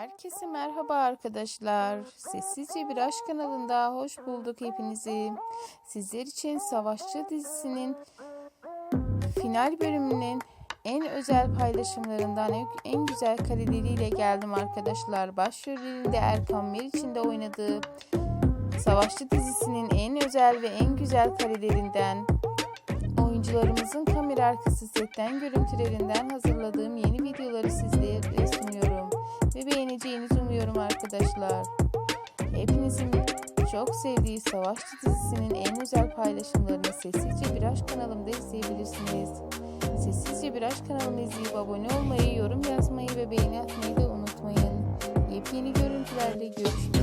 Herkese merhaba arkadaşlar. Sessizce Bir Aşk kanalında hoş bulduk hepinizi. Sizler için Savaşçı dizisinin final bölümünün en özel paylaşımlarından en- güzel kareleriyle geldim arkadaşlar. Başrollerinde Erkan Meriç'in de oynadığı Savaşçı dizisinin en özel ve en güzel karelerinden oyuncularımızın kamera arkası setten görüntülerinden hazırladığım yeni videoları sizlere beğeneceğinizi umuyorum arkadaşlar. Hepinizin çok sevdiği Savaşçı dizisinin en özel paylaşımlarını Sessizce Bir Aşk kanalımda izleyebilirsiniz. Sessizce Bir Aşk kanalımı izleyip abone olmayı, yorum yazmayı ve beğeni atmayı da unutmayın. Yepyeni görüntülerle görüşmek